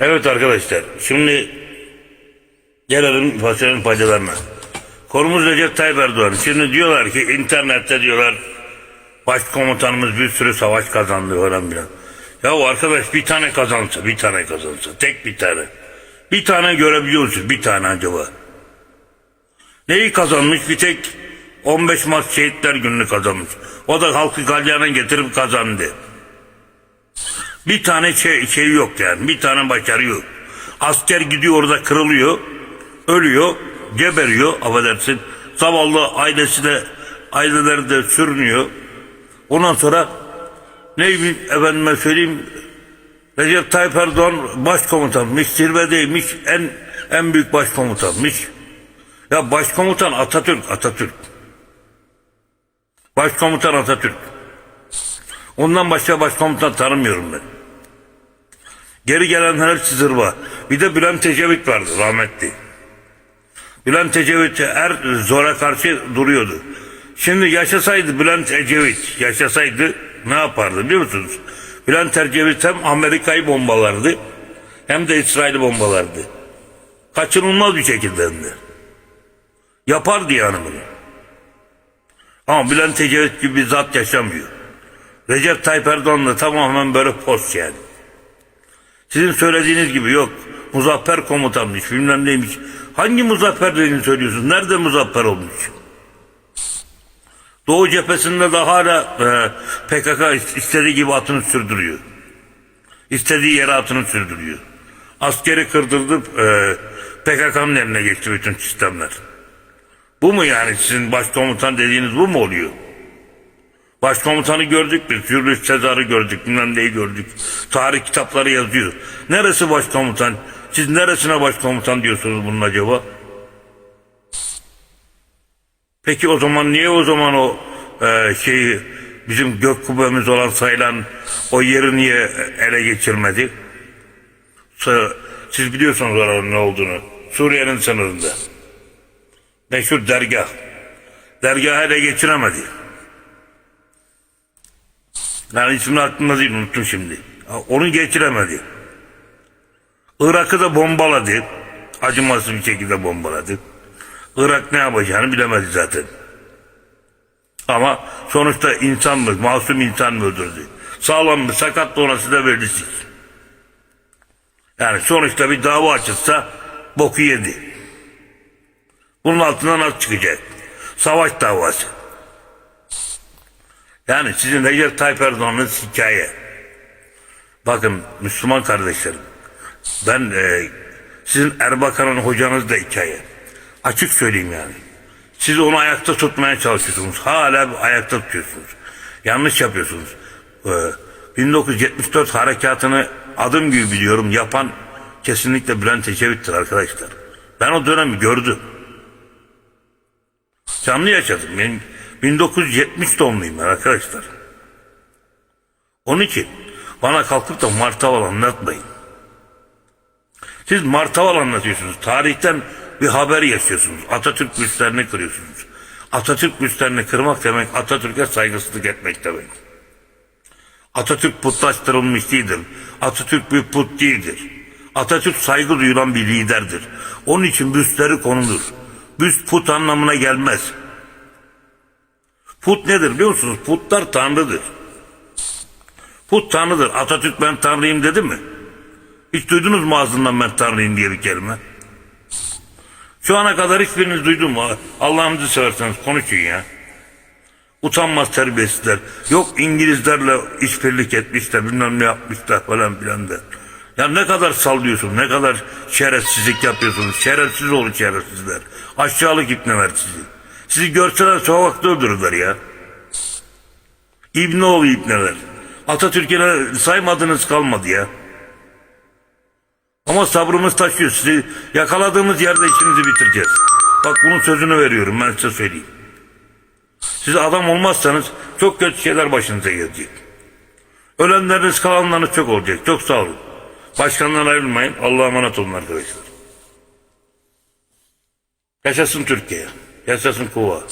Evet arkadaşlar şimdi gelelim fasulyenin faydalarına. Konumuz Recep Tayyip Erdoğan. Şimdi diyorlar ki internette diyorlar başkomutanımız bir sürü savaş kazandı falan filan. Ya arkadaş bir tane kazansa bir tane kazansa tek bir tane. Bir tane görebiliyor musun bir tane acaba? Neyi kazanmış bir tek 15 Mart Şehitler Günü'nü kazanmış. O da halkı galyana getirip kazandı. Bir tane şey, şey yok yani. Bir tane başarı yok. Asker gidiyor orada kırılıyor. Ölüyor. Geberiyor. Affedersin. Zavallı ailesi de aileleri de sürünüyor. Ondan sonra neymiş efendime söyleyeyim Recep Tayyip Erdoğan başkomutanmış. Zirvedeymiş. En, en büyük başkomutanmış. Ya başkomutan Atatürk. Atatürk. Başkomutan Atatürk. Ondan başka başkomutan tanımıyorum ben. Geri gelenler hepsi zırva. Bir de Bülent Ecevit vardı rahmetli. Bülent Ecevit her zora karşı duruyordu. Şimdi yaşasaydı Bülent Ecevit yaşasaydı ne yapardı biliyor musunuz? Bülent Ecevit hem Amerika'yı bombalardı hem de İsrail'i bombalardı. Kaçınılmaz bir şekilde hem de. Yapardı yani bunu. Ama Bülent Ecevit gibi bir zat yaşamıyor. Recep Tayyip Erdoğan da tamamen böyle post yani. Sizin söylediğiniz gibi yok. Muzaffer komutanmış bilmem neymiş. Hangi muzafferliğini söylüyorsun? Nerede muzaffer olmuş? Doğu cephesinde de hala e, PKK istediği gibi atını sürdürüyor. İstediği yere atını sürdürüyor. Askeri kırdırdıp e, PKK'nın eline geçti bütün sistemler. Bu mu yani sizin başkomutan dediğiniz bu mu oluyor? Başkomutanı gördük biz. Julius Sezar'ı gördük. Bilmem neyi gördük. Tarih kitapları yazıyor. Neresi başkomutan? Siz neresine başkomutan diyorsunuz bunun acaba? Peki o zaman niye o zaman o e, şeyi bizim gök kubbemiz olan sayılan o yeri niye ele geçirmedi? Siz biliyorsunuz oranın ne olduğunu. Suriye'nin sınırında. Meşhur dergah. Dergahı ele geçiremedi. Yani ismini aklımda değil unuttum şimdi. Onu geçiremedi. Irak'ı da bombaladı. Acımasız bir şekilde bombaladı. Irak ne yapacağını bilemedi zaten. Ama sonuçta insan mı, masum insan mı öldürdü? Sağlam mı, sakat mı orası da belirsiz. Yani sonuçta bir dava açılsa boku yedi. Bunun altından nasıl çıkacak? Savaş davası. Yani sizin Recep Tayyip Erdoğan'ınız hikaye. Bakın Müslüman kardeşlerim. Ben e, sizin Erbakan'ın hocanız da hikaye. Açık söyleyeyim yani. Siz onu ayakta tutmaya çalışıyorsunuz. Hala ayakta tutuyorsunuz. Yanlış yapıyorsunuz. E, 1974 harekatını adım gibi biliyorum. Yapan kesinlikle Bülent Ecevit'tir arkadaşlar. Ben o dönemi gördüm. Canlı yaşadım. Benim 1970 doğumluyum ben arkadaşlar. Onun için bana kalkıp da martaval anlatmayın. Siz martaval anlatıyorsunuz. Tarihten bir haber yaşıyorsunuz. Atatürk büstlerini kırıyorsunuz. Atatürk büstlerini kırmak demek Atatürk'e saygısızlık etmek demek. Atatürk putlaştırılmış değildir. Atatürk bir put değildir. Atatürk saygı duyulan bir liderdir. Onun için büstleri konulur. Büst put anlamına gelmez. Put nedir biliyor musunuz? Putlar tanrıdır. Put tanrıdır. Atatürk ben tanrıyım dedi mi? Hiç duydunuz mu ağzından ben tanrıyım diye bir kelime? Şu ana kadar hiçbiriniz duydun mu? Allah'ınızı severseniz konuşun ya. Utanmaz terbiyesizler. Yok İngilizlerle işbirlik etmişler bilmem ne yapmışlar falan filan da. Ya ne kadar sallıyorsun, ne kadar şerefsizlik yapıyorsunuz. Şerefsiz olun şerefsizler. Aşağılık ipneler sizi. Sizi görseler sokakta öldürürler ya. İbnoğlu ibneler. Atatürk'e saymadığınız kalmadı ya. Ama sabrımız taşıyor. Sizi yakaladığımız yerde işinizi bitireceğiz. Bak bunun sözünü veriyorum ben size söyleyeyim. Siz adam olmazsanız çok kötü şeyler başınıza gelecek. Ölenleriniz kalanlarınız çok olacak. Çok sağ olun. Başkandan ayrılmayın. Allah'a emanet olun arkadaşlar. Yaşasın Türkiye. Yaşasın Kuva.